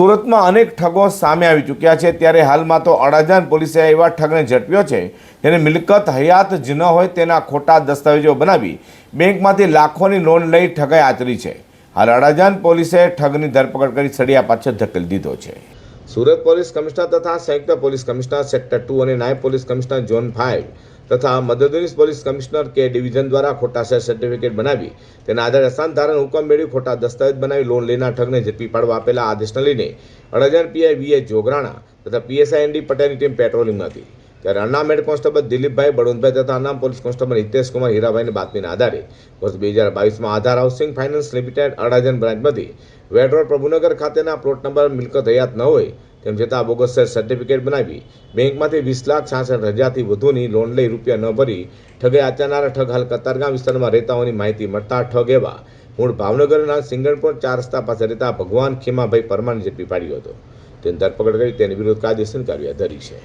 સુરતમાં અનેક ઠગો સામે આવી ચૂક્યા છે. ત્યારે હાલમાં તો અડાજાન પોલીસે એવા ઠગને ઝડપ્યો છે. જેને મિલકત હયાત જ ન હોય તેના ખોટા દસ્તાવેજો બનાવી બેંકમાંથી લાખોની લોન લઈ ઠગાઈ આચરી છે. હાલ અડાજાન પોલીસે ઠગની ધરપકડ કરી સળિયા પાછળ ધકેલી દીધો છે. સુરત પોલીસ કમિશનર તથા સંયુક્ત પોલીસ કમિશનર સેક્ટર ટુ અને નાયબ પોલીસ કમિશનર ઝોન ફાઇવ તથા મદદનીશ પોલીસ કમિશનર કે ડિવિઝન દ્વારા ખોટા શેર સર્ટિફિકેટ બનાવી તેના આધારે અસાન ધારણ હુકમ મેળવી ખોટા દસ્તાવેજ બનાવી લોન લેનાર ઠગને ઝડપી પાડવા આપેલા આદેશને લઈને અડજણ પીઆઈ વીએ જોગરાણા તથા પીએસઆઈ એનડી પટેલની ટીમ પેટ્રોલિંગમાં હતી. ત્યારે અનામ હેડ કોન્સ્ટેબલ દિલીપભાઈ બળવંતભાઈ તથા અનામ પોલીસ કોન્સ્ટેબલ હિતેશકુમાર હીરાભાઈની બાતમીના આધારે વર્ષ બે હજાર બાવીસમાં Aadhaar housing finance limited Adajan બ્રાન્ચમાંથી Ved Road Prabhunagar ખાતેના પ્લોટ નંબર મિલકત હયાત ન હોય તેમ છતાં બોગસ સર્ટિફિકેટ બનાવી, બેંકમાંથી વીસ લાખ છાસઠ હજારથી વધુની લોન લઈ રૂપિયા ન ભરી, ઠગે આચરનારા ઠગ હાલ કતારગામ વિસ્તારમાં રહેતા હોવાની માહિતી મળતા ઠગ એવા મૂળ ભાવનગરના સિંગણપુર ચાર રસ્તા પાસે રહેતા ભગવાન ખીમાભાઈ પરમારને ઝડપી પાડ્યો હતો. તેની ધરપકડ કરી તેની વિરુદ્ધ કાયદેસર કાર્યવાહી ધરી છે.